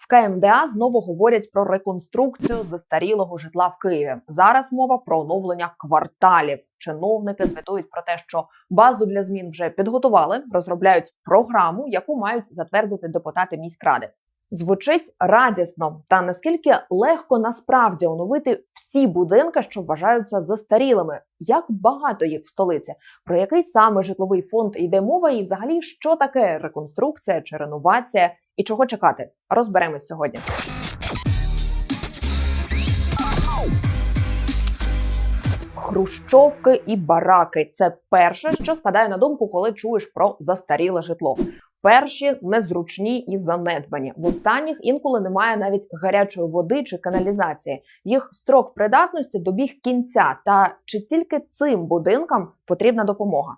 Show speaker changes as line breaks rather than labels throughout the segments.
В КМДА знову говорять про реконструкцію застарілого житла в Києві. Зараз мова про оновлення кварталів. Чиновники звітують про те, що базу для змін вже підготували, розробляють програму, яку мають затвердити депутати міськради. Звучить радісно, та наскільки легко насправді оновити всі будинки, що вважаються застарілими, як багато їх в столиці, про який саме житловий фонд йде мова, і взагалі що таке реконструкція чи реновація, і чого чекати, розберемось сьогодні. Хрущовки і бараки це перше, що спадає на думку, коли чуєш про застаріле житло. Перші незручні і занедбані. В останніх інколи немає навіть гарячої води чи каналізації. Їх строк придатності добіг кінця. Та чи тільки цим будинкам потрібна допомога?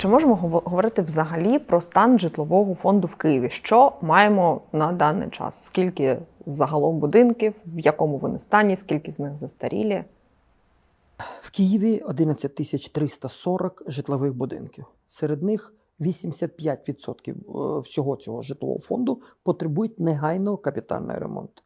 Чи можемо говорити взагалі про стан житлового фонду в Києві? Що маємо на даний час? Скільки загалом будинків, в якому вони стані, скільки з них застарілі?
В Києві 11 тисяч 340 житлових будинків. Серед них 85% е, всього цього житлового фонду потребують негайного капітального ремонту.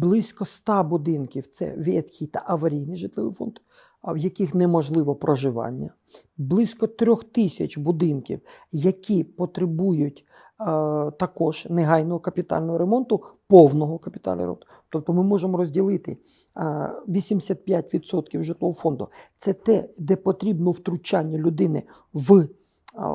Близько 100 будинків це ветхий та аварійний житловий фонд, в яких неможливо проживання. Близько трьох тисяч будинків, які потребують е, також негайного капітального ремонту, повного капітального ремонту. Тобто ми можемо розділити е, 85% житлового фонду. Це те, де потрібно втручання людини в е,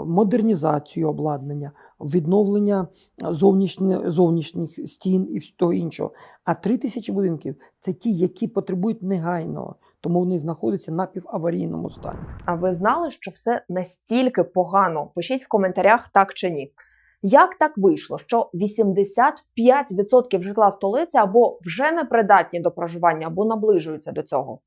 модернізацію обладнання, відновлення зовнішнє, зовнішніх стін і всього іншого. А 3 тисячі будинків це ті, які потребують негайного, тому вони знаходяться на піваварійному стані.
А ви знали, що все настільки погано? Пишіть в коментарях так чи ні. Як так вийшло, що 85% житла столиці або вже непридатні до проживання, або наближуються до цього?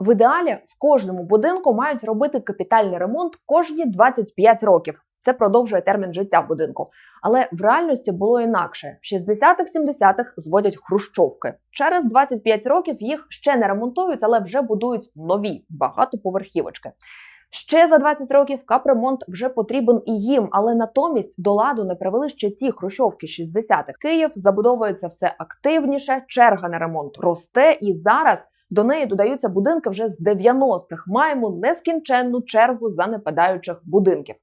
В ідеалі в кожному будинку мають робити капітальний ремонт кожні 25 років. Це продовжує термін життя будинку. Але в реальності було інакше: в 60-х-70-х зводять хрущовки. Через 25 років їх ще не ремонтують, але вже будують нові багатоповерхівочки. Ще за 20 років капремонт вже потрібен і їм, але натомість до ладу не привели ще ті хрущовки 60-х. Київ забудовується все активніше, черга на ремонт росте, і зараз до неї додаються будинки вже з 90-х. Маємо нескінченну чергу занепадаючих будинків.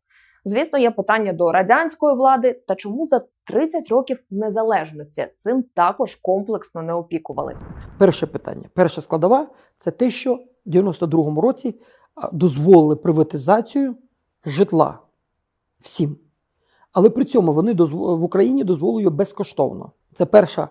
Звісно, є питання до радянської влади та чому за 30 років незалежності цим також комплексно не опікувались.
Перше питання. Перша складова це те, що в 92-му році дозволили приватизацію житла всім. Але при цьому вони в Україні дозволили безкоштовно. Це перша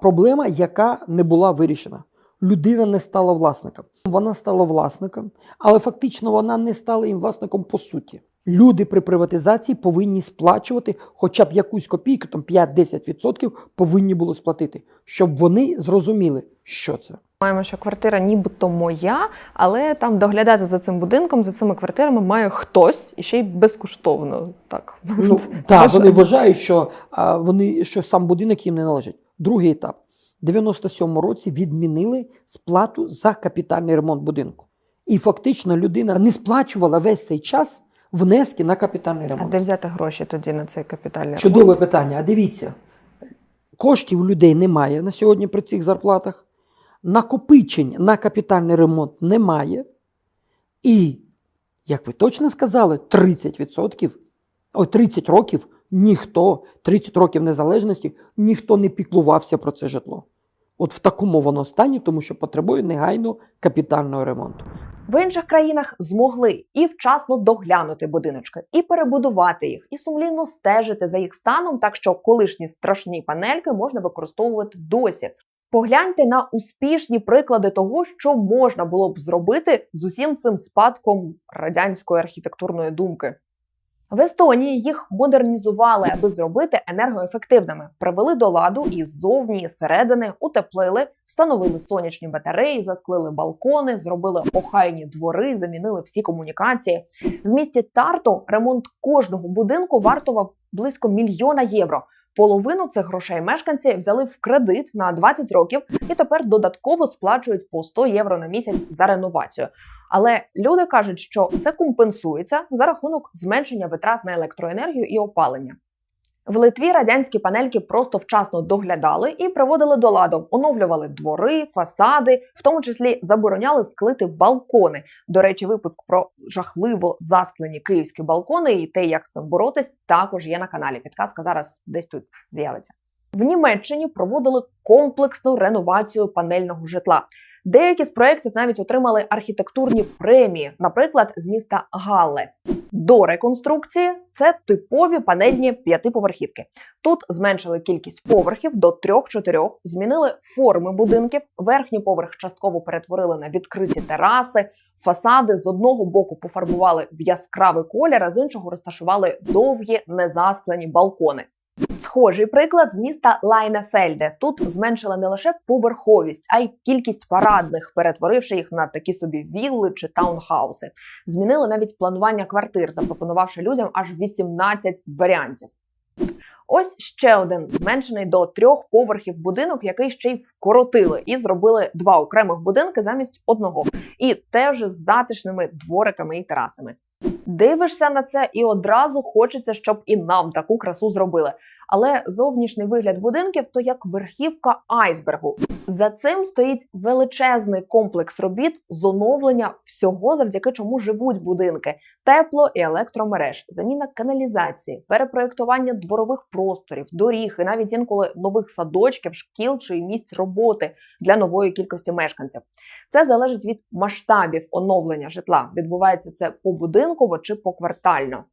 проблема, яка не була вирішена. Людина не стала власником. Вона стала власником, але фактично вона не стала їм власником по суті. Люди при приватизації повинні сплачувати хоча б якусь копійку, там 5-10% повинні були сплатити, щоб вони зрозуміли, що це.
Маємо, що квартира нібито моя, але там доглядати за цим будинком, за цими квартирами має хтось і ще й безкоштовно. Так
Ну, так, вони вважають, що, а, вони, що сам будинок їм не належить. Другий етап. В 97-му році відмінили сплату за капітальний ремонт будинку. І фактично людина не сплачувала весь цей час внески на капітальний ремонт.
А де взяти гроші тоді на цей капітальний
Чудове
ремонт?
питання. А дивіться, коштів людей немає на сьогодні при цих зарплатах, накопичень на капітальний ремонт немає. І, як ви точно сказали, 30%, ой, 30 років ніхто, 30 років незалежності, ніхто не піклувався про це житло. От в такому воно стані, тому що потребує негайно капітального ремонту.
В інших країнах змогли і вчасно доглянути будиночки, і перебудувати їх, і сумлінно стежити за їх станом, так що колишні страшні панельки можна використовувати досі. Погляньте на успішні приклади того, що можна було б зробити з усім цим спадком радянської архітектурної думки. В Естонії їх модернізували, аби зробити енергоефективними. Привели до ладу і ззовні, і зсередини, утеплили, встановили сонячні батареї, засклили балкони, зробили охайні двори, замінили всі комунікації. В місті Тарту ремонт кожного будинку вартував близько мільйона євро. Половину цих грошей мешканці взяли в кредит на 20 років і тепер додатково сплачують по 100 євро на місяць за реновацію. Але люди кажуть, що це компенсується за рахунок зменшення витрат на електроенергію і опалення. В Литві радянські панельки просто вчасно доглядали і приводили до ладу, оновлювали двори, фасади, в тому числі забороняли склити балкони. До речі, випуск про жахливо засклені київські балкони і те, як з цим боротись, також є на каналі. Підказка зараз десь тут з'явиться. В Німеччині проводили комплексну реновацію панельного житла. Деякі з проєктів навіть отримали архітектурні премії, наприклад, з міста Галле. До реконструкції це типові панельні п'ятиповерхівки. Тут зменшили кількість поверхів до 3-4, змінили форми будинків. Верхній поверх частково перетворили на відкриті тераси. Фасади з одного боку пофарбували в яскравий колір, а з іншого розташували довгі незасклені балкони. Схожий приклад з міста Лайнефельде. Тут зменшили не лише поверховість, а й кількість парадних, перетворивши їх на такі собі вілли чи таунхауси. Змінили навіть планування квартир, запропонувавши людям аж 18 варіантів. Ось ще один зменшений до трьох поверхів будинок, який ще й вкоротили, і зробили два окремих будинки замість одного, і теж з затишними двориками і терасами. Дивишся на це, і одразу хочеться, щоб і нам таку красу зробили. Але зовнішній вигляд будинків то як верхівка айсбергу. За цим стоїть величезний комплекс робіт з оновлення всього, завдяки чому живуть будинки: тепло і електромереж, заміна каналізації, перепроєктування дворових просторів, доріг і навіть інколи нових садочків, шкіл чи місць роботи для нової кількості мешканців. Це залежить від масштабів оновлення житла. Відбувається це побудинково чи поквартально.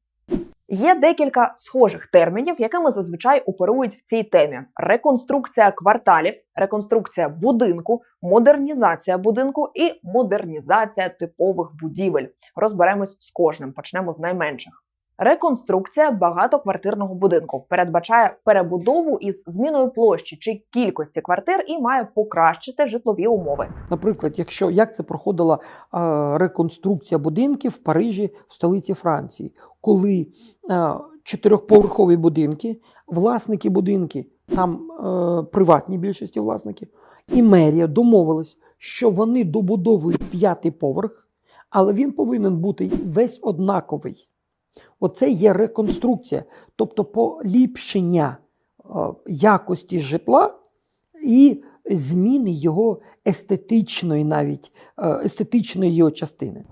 Є декілька схожих термінів, якими зазвичай оперують в цій темі: реконструкція кварталів, реконструкція будинку, модернізація будинку і модернізація типових будівель. Розберемось з кожним. Почнемо з найменших. Реконструкція багатоквартирного будинку передбачає перебудову із зміною площі чи кількості квартир і має покращити житлові умови.
Наприклад, якщо як це проходила е, реконструкція будинків в Парижі, в столиці Франції, коли е, чотирьохповерхові будинки, власники будинки, там е, приватні більшості власників, і мерія домовились, що вони добудовують п'ятий поверх, але він повинен бути весь однаковий. Оце є реконструкція, тобто поліпшення е, якості житла і зміни його естетичної, навіть е, естетичної його частини.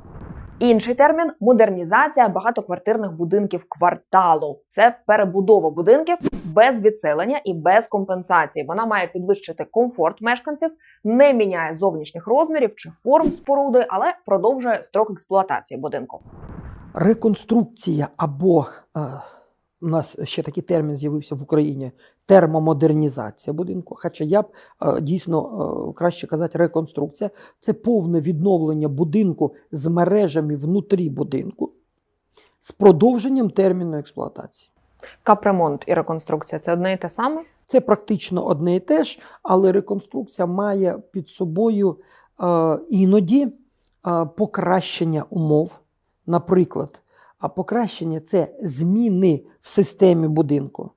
Інший термін модернізація багатоквартирних будинків кварталу. Це перебудова будинків без відселення і без компенсації. Вона має підвищити комфорт мешканців, не міняє зовнішніх розмірів чи форм споруди, але продовжує строк експлуатації будинку.
Реконструкція або е, у нас ще такий термін з'явився в Україні термомодернізація будинку. Хоча я б е, дійсно е, краще казати реконструкція. Це повне відновлення будинку з мережами внутрі будинку з продовженням терміну експлуатації.
Капремонт і реконструкція це одне і те саме.
Це практично одне і те ж, але реконструкція має під собою е, іноді е, покращення умов. Наприклад, а покращення це зміни в системі будинку.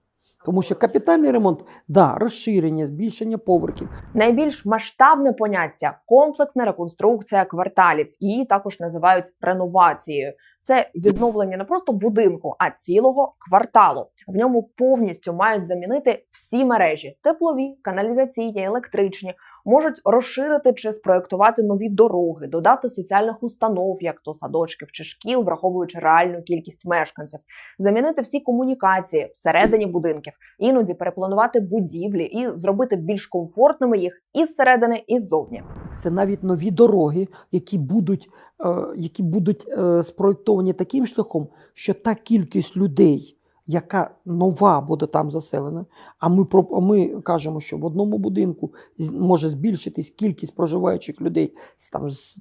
Тому що капітальний ремонт, да, розширення, збільшення поверхів.
Найбільш масштабне поняття комплексна реконструкція кварталів. Її також називають реновацією. Це відновлення не просто будинку, а цілого кварталу. В ньому повністю мають замінити всі мережі: теплові, каналізаційні, електричні. Можуть розширити чи спроектувати нові дороги, додати соціальних установ, як то садочків чи шкіл, враховуючи реальну кількість мешканців, замінити всі комунікації всередині будинків, іноді перепланувати будівлі і зробити більш комфортними їх і зсередини, і ззовні.
Це навіть нові дороги, які будуть, е, які будуть е, спроєктовані таким шляхом, що та кількість людей, яка нова буде там заселена, а ми, а ми кажемо, що в одному будинку може збільшитись кількість проживаючих людей там, з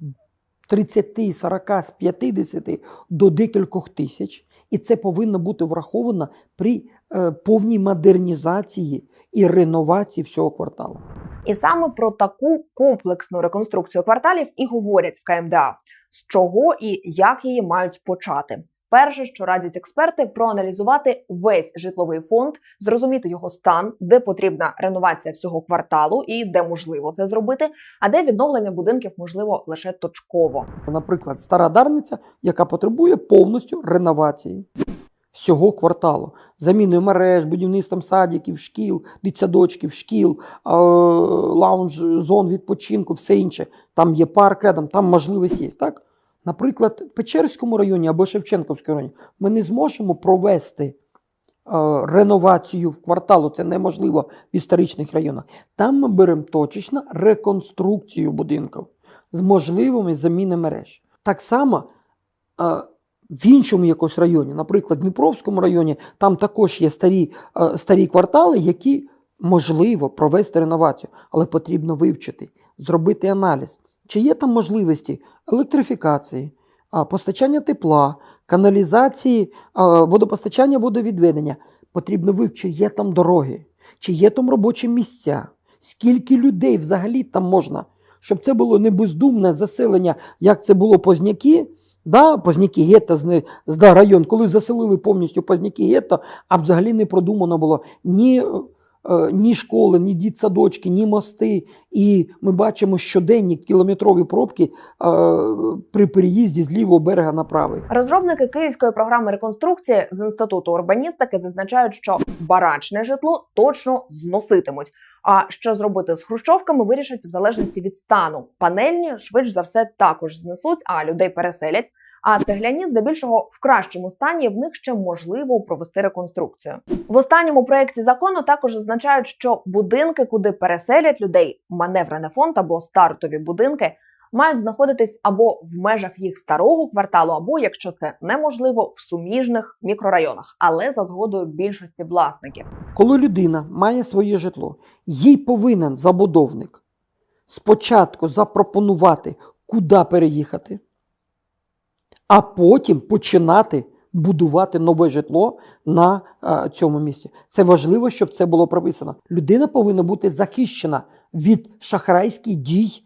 30, 40, з 50 до декількох тисяч. І це повинно бути враховано при е, повній модернізації і реновації всього кварталу.
І саме про таку комплексну реконструкцію кварталів і говорять в КМДА, з чого і як її мають почати. Перше, що радять експерти, проаналізувати весь житловий фонд, зрозуміти його стан, де потрібна реновація всього кварталу і де можливо це зробити, а де відновлення будинків можливо лише точково.
Наприклад, стара Дарниця, яка потребує повністю реновації. всього кварталу. Заміною мереж, будівництвом садиків, шкіл, дитсадочків, шкіл, е, лаунж, зон відпочинку, все інше. Там є парк рядом, там можливість є. Так? Наприклад, в Печерському районі або Шевченківському районі ми не зможемо провести е, реновацію кварталу. Це неможливо в історичних районах. Там ми беремо точечно реконструкцію будинків з можливими заміни мереж. Так само е, в іншому якось районі, наприклад, в Дніпровському районі, там також є старі, е, старі квартали, які можливо провести реновацію, але потрібно вивчити, зробити аналіз, чи є там можливості електрифікації, постачання тепла, каналізації, водопостачання, водовідведення. Потрібно вивчити, чи є там дороги, чи є там робочі місця, скільки людей взагалі там можна, щоб це було не бездумне заселення, як це було Позняки, да, Позняки гетто, да, район, коли заселили повністю Позняки гетто, а взагалі не продумано було ні, ні школи, ні дітсадочки, ні мости. І ми бачимо щоденні кілометрові пробки е, при переїзді з лівого берега на правий.
Розробники київської програми реконструкції з інституту урбаністики зазначають, що барачне житло точно зноситимуть. А що зробити з хрущовками, вирішать в залежності від стану. Панельні швидш за все також знесуть, а людей переселять. А цегляні здебільшого в кращому стані в них ще можливо провести реконструкцію. В останньому проєкті закону також зазначають, що будинки, куди переселять людей, маневрений фонд або стартові будинки, мають знаходитись або в межах їх старого кварталу, або якщо це неможливо, в суміжних мікрорайонах, але за згодою більшості власників.
Коли людина має своє житло, їй повинен забудовник спочатку запропонувати, куди переїхати, а потім починати будувати нове житло на е, цьому місці. Це важливо, щоб це було прописано. Людина повинна бути захищена від шахрайських дій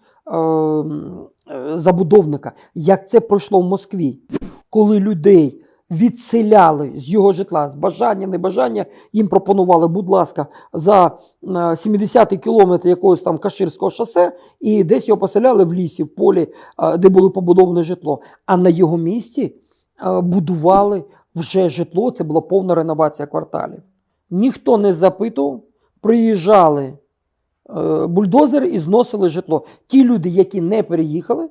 забудовника, як це пройшло в Москві, коли людей відселяли з його житла з бажання, небажання, їм пропонували, будь ласка, за е, 70-й кілометр якогось там Каширського шосе, і десь його поселяли в лісі, в полі, е, де було побудоване житло. А на його місці е, будували вже житло, це була повна реновація кварталів. Ніхто не запитував, приїжджали е, бульдозери і зносили житло. Ті люди, які не переїхали,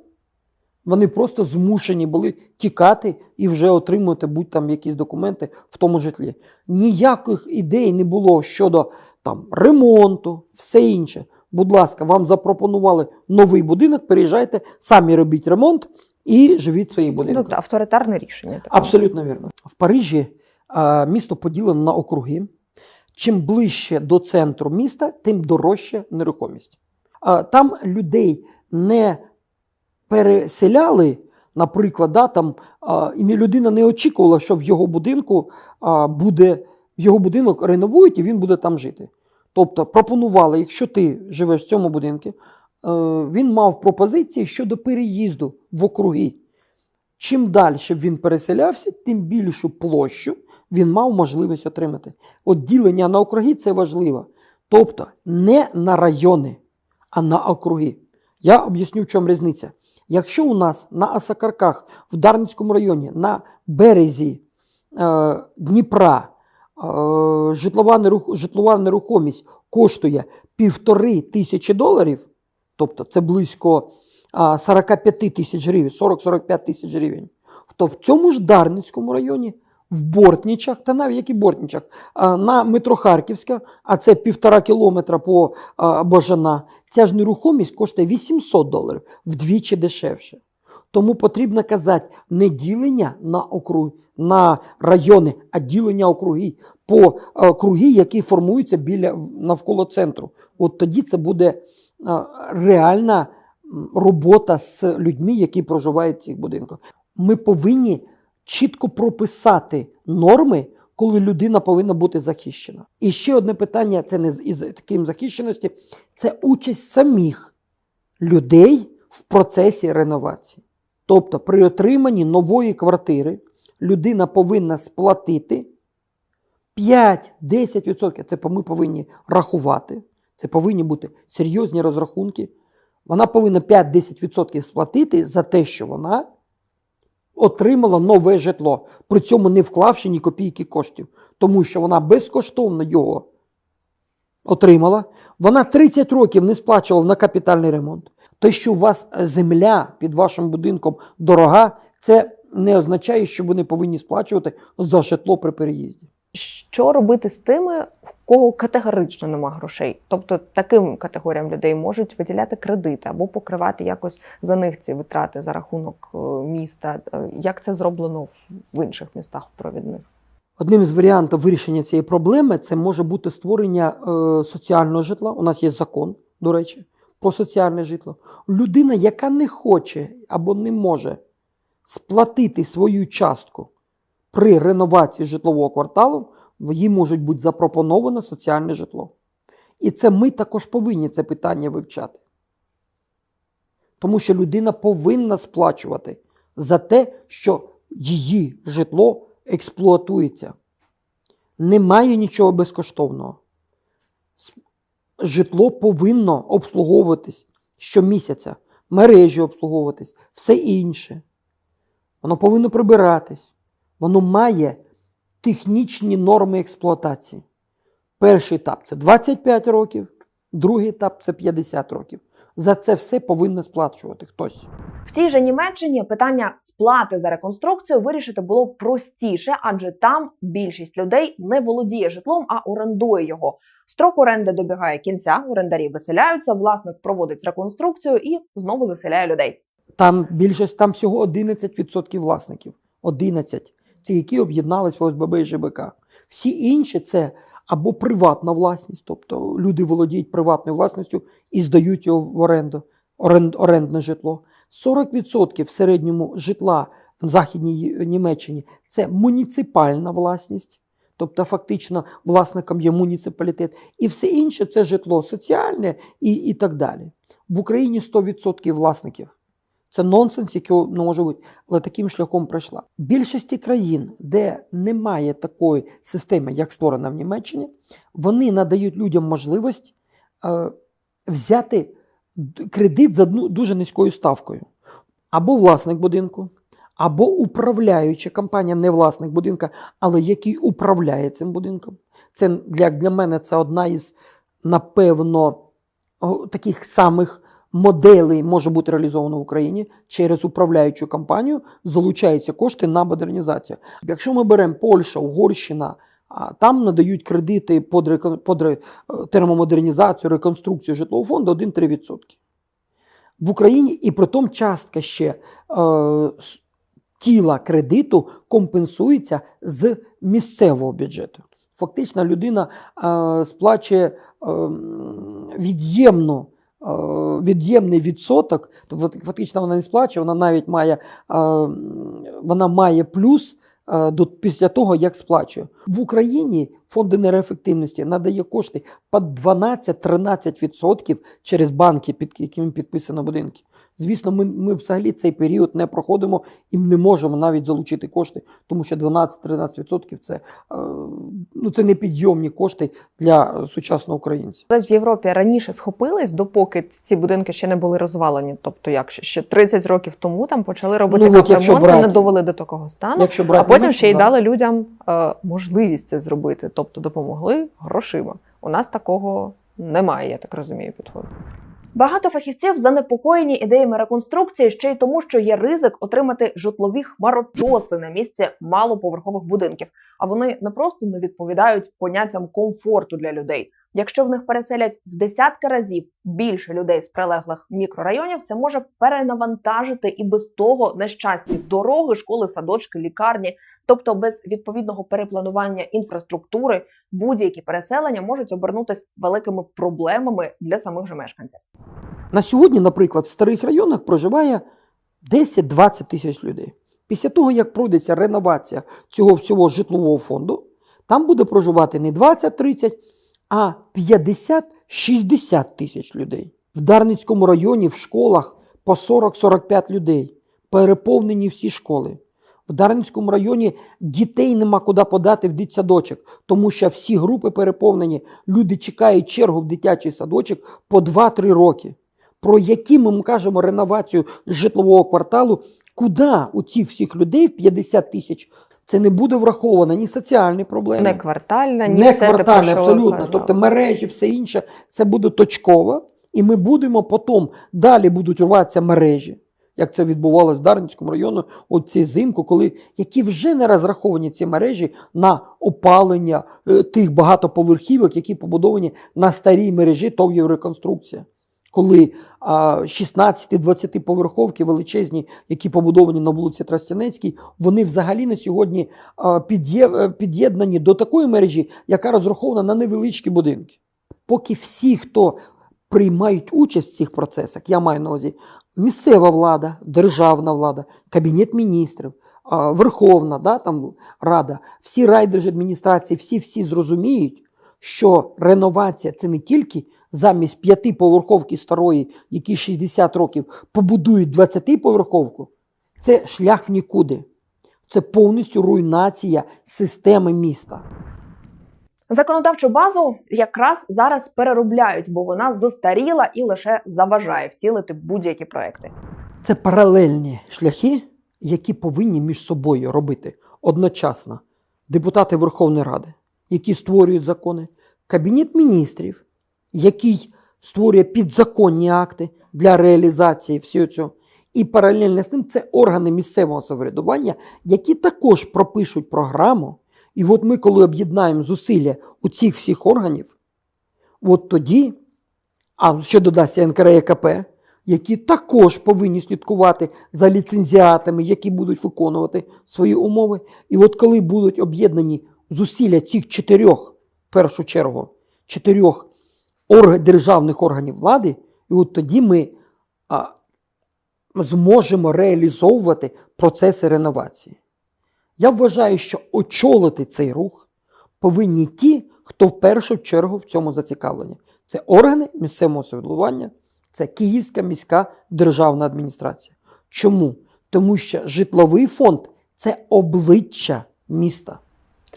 вони просто змушені були тікати і вже отримувати будь там якісь документи в тому житлі. Ніяких ідей не було щодо там ремонту, все інше. Будь ласка, вам запропонували новий будинок, переїжджайте, самі робіть ремонт і живіть в своїй будинку.
Ну, авторитарне рішення.
Абсолютно вірно. В Парижі а, місто поділено на округи. Чим ближче до центру міста, тим дорожча нерухомість. Там людей не переселяли, наприклад, да, там, і людина не очікувала, що в його будинку буде, його будинок реновують і він буде там жити. Тобто пропонували, якщо ти живеш в цьому будинку, е, він мав пропозиції щодо переїзду в округи. Чим далі він переселявся, тим більшу площу він мав можливість отримати. От ділення на округи це важливо. Тобто не на райони, а на округи. Я об'ясню, в чому різниця. Якщо у нас на Асакарках в Дарницькому районі на березі е, Дніпра е, житлова, нерух, житлова нерухомість коштує півтори тисячі доларів, тобто це близько а, 45 тисяч гривень, 40-45 тисяч гривень, то в цьому ж Дарницькому районі, в Бортнічах, та навіть як і Бортнічах, на метро Харківська, а це півтора кілометра по а, Бажана, ця ж нерухомість коштує 800 доларів, вдвічі дешевше. Тому потрібно казати не ділення на округи, на райони, а ділення округи по круги, які формуються біля навколо центру. От тоді це буде реальна робота з людьми, які проживають в цих будинках. Ми повинні чітко прописати норми, коли людина повинна бути захищена. І ще одне питання: це не із таким захищеності, це участь самих людей в процесі реновації. Тобто, при отриманні нової квартири людина повинна сплатити 5-10%. Це ми повинні рахувати. Це повинні бути серйозні розрахунки. Вона повинна 5-10% сплатити за те, що вона отримала нове житло, при цьому не вклавши ні копійки коштів, тому що вона безкоштовно його отримала. Вона 30 років не сплачувала на капітальний ремонт. Те, що у вас земля під вашим будинком дорога, це не означає, що ви не повинні сплачувати за житло при переїзді.
Що робити з тими, в кого категорично нема грошей? Тобто таким категоріям людей можуть виділяти кредити або покривати якось за них ці витрати за рахунок е, міста. Е, Як це зроблено в- інших містах провідних?
Одним з варіантів вирішення цієї проблеми це може бути створення е, соціального житла. У нас є закон, до речі, про соціальне житло. Людина, яка не хоче або не може сплатити свою частку при реновації житлового кварталу, їй може бути запропоновано соціальне житло. І це ми також повинні це питання вивчати. Тому що людина повинна сплачувати за те, що її житло експлуатується. Немає нічого безкоштовного. Житло повинно обслуговуватись щомісяця, мережі обслуговуватись, все інше. Воно повинно прибиратись. Воно має технічні норми експлуатації. Перший етап це 25 років, другий етап це 50 років. За це все повинен сплачувати хтось.
В тій же Німеччині питання сплати за реконструкцію вирішити було простіше, адже там більшість людей не володіє житлом, а орендує його. Строк оренди добігає кінця, орендарі виселяються, власник проводить реконструкцію і знову заселяє людей.
Там більшість, там всього 11% власників. 11. Які об'єднались в ОСББ і ЖБК. Всі інші це або приватна власність, тобто люди володіють приватною власністю і здають його в оренду, оренд, орендне житло. 40% в середньому житла в Західній Німеччині це муніципальна власність. Тобто, фактично, власником є муніципалітет, і все інше це житло соціальне і, і так далі. В Україні 100% власників. Це нонсенс, який не може бути, але таким шляхом пройшла. Більшості країн, де немає такої системи, як створена в Німеччині, вони надають людям можливість е, взяти кредит за ду- дуже низькою ставкою. Або власник будинку, або управляюча компанія, не власник будинка, але який управляє цим будинком. Це як для мене це одна із, напевно, таких самих моделей може бути реалізовано в Україні через управляючу компанію, залучаються кошти на модернізацію. Якщо ми беремо Польща, Угорщина, там надають кредити під, термомодернізацію, реконструкцію житлового фонду 1-3%. В Україні і притом частка ще е, тіла кредиту компенсується з місцевого бюджету. Фактично, людина е, сплачує е, від'ємну від'ємний відсоток, тобто фактично вона не сплачує, вона навіть має, вона має плюс до, після того, як сплачує. В Україні фонд енергоефективності надає кошти по 12-13% через банки, під якими підписано будинки. Звісно, ми, ми взагалі цей період не проходимо і не можемо навіть залучити кошти, тому що 12-13% це, е, ну, це непідйомні кошти для сучасного українця.
В Європі раніше схопились, допоки ці будинки ще не були розвалені. Тобто, як ще- ще 30 років тому там почали робити
Ну,
капремонт, не довели до такого стану.
Якщо
А потім ще й
да.
дали людям е, можливість це зробити, тобто допомогли грошима. У нас такого немає, я так розумію, підходу. Багато фахівців занепокоєні ідеями реконструкції ще й тому, що є ризик отримати житлові хмарочоси на місці малоповерхових будинків. А вони не просто не відповідають поняттям комфорту для людей. Якщо в них переселять в десятки разів більше людей з прилеглих мікрорайонів, це може перенавантажити і без того нещасні дороги, школи, садочки, лікарні. Тобто, без відповідного перепланування інфраструктури будь-які переселення можуть обернутися великими проблемами для самих же мешканців.
На сьогодні, наприклад, в старих районах проживає 10-20 тисяч людей. Після того, як пройдеться реновація цього всього житлового фонду, там буде проживати не 20-30, а 50-60 тисяч людей. В Дарницькому районі в школах по 40-45 людей. Переповнені всі школи. В Дарницькому районі дітей нема куди подати в дитсадочок, тому що всі групи переповнені. Люди чекають чергу в дитячий садочок по 2-3 роки. Про які ми кажемо реновацію житлового кварталу, куди у цих всіх людей в 50 тисяч це не буде враховано ні соціальні проблеми,
Не квартальна, ні
не
все те, ви
абсолютно.
казали.
Тобто мережі, все інше, це буде точково, і ми будемо потім далі будуть рватися мережі. Як це відбувалося в Дарницькому районі от ці зимку, коли які вже не розраховані ці мережі на опалення е, тих багатоповерхівок, які побудовані на старій мережі ТОВ «Євроконструкція». Коли а, 16-20 поверховки величезні, які побудовані на вулиці Тростянецькій, вони взагалі на сьогодні е, під'єднані до такої мережі, яка розрахована на невеличкі будинки. Поки всі, хто приймають участь в цих процесах, я маю на увазі місцева влада, державна влада, кабінет міністрів, Верховна да, там, Рада, всі райдержадміністрації, всі всі зрозуміють, що реновація це не тільки замість п'ятиповерховки старої, які 60 років побудують 20-поверховку, це шлях в нікуди. Це повністю руйнація системи міста.
Законодавчу базу якраз зараз переробляють, бо вона застаріла і лише заважає втілити будь-які проекти.
Це паралельні шляхи, які повинні між собою робити одночасно депутати Верховної Ради, які створюють закони, Кабінет міністрів, який створює підзаконні акти для реалізації всього цього. І паралельно з цим це органи місцевого самоврядування, які також пропишуть програму. І от ми, коли об'єднаємо зусилля у цих всіх органів, от тоді, а що додасть НКРЕКП, які також повинні слідкувати за ліцензіатами, які будуть виконувати свої умови. І от коли будуть об'єднані зусилля цих чотирьох, в першу чергу, чотирьох. Державних органів влади, і от тоді ми а, зможемо реалізовувати процеси реновації. Я вважаю, що очолити цей рух повинні ті, хто в першу чергу в цьому зацікавлені. Це органи місцевого самоврядування, це Київська міська державна адміністрація. Чому? Тому що житловий фонд це обличчя міста,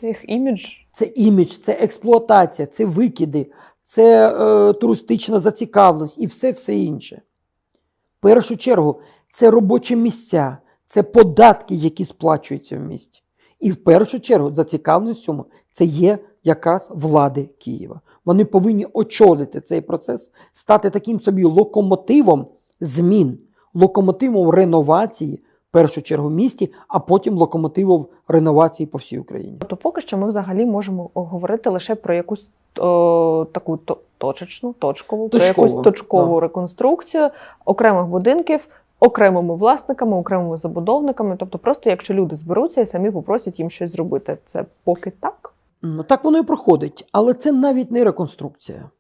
Це їх імідж.
це імідж, це експлуатація, це викиди, це е, туристична зацікавленість і все все інше. В першу чергу, це робочі місця, це податки, які сплачуються в місті. І в першу чергу зацікавленість в цьому це є якраз влади Києва. Вони повинні очолити цей процес, стати таким собі локомотивом змін, локомотивом реновації, в першу чергу в місті, а потім локомотивом реновації по всій Україні.
Тобто, поки що ми взагалі можемо говорити лише про якусь о, таку то- точечну, точкову,
Точкову,
якусь точкову
да.
реконструкцію окремих будинків. Окремими власниками, окремими забудовниками, тобто, просто якщо люди зберуться і самі попросять їм щось зробити, це поки так.
Ну, Так воно і проходить, але це навіть не реконструкція.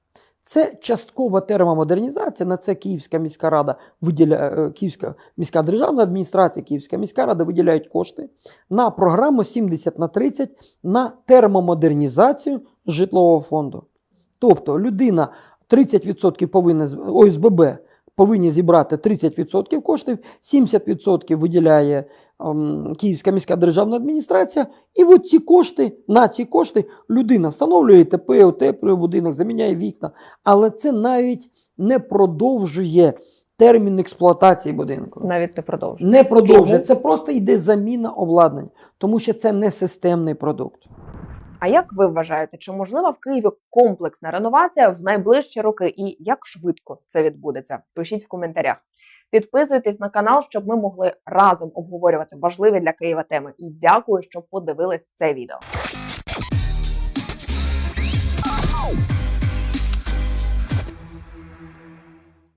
Це часткова термомодернізація. На це Київська міська рада виділяє е, Київська міська державна адміністрація, Київська міська рада виділяють кошти на програму 70 на 30 на термомодернізацію житлового фонду. Тобто людина 30% повинна ОСББ повинні зібрати 30% коштів, 70% виділяє ем, Київська міська державна адміністрація. І от ці кошти, на ці кошти людина встановлює ТП, утеплює будинок, заміняє вікна. Але це навіть не продовжує термін експлуатації будинку.
Навіть не продовжує.
Не продовжує. Це просто йде заміна обладнання, тому що це не системний продукт.
А як ви вважаєте, чи можлива в Києві комплексна реновація в найближчі роки, і як швидко це відбудеться? Пишіть в коментарях. Підписуйтесь на канал, щоб ми могли разом обговорювати важливі для Києва теми. І дякую, що подивились це відео.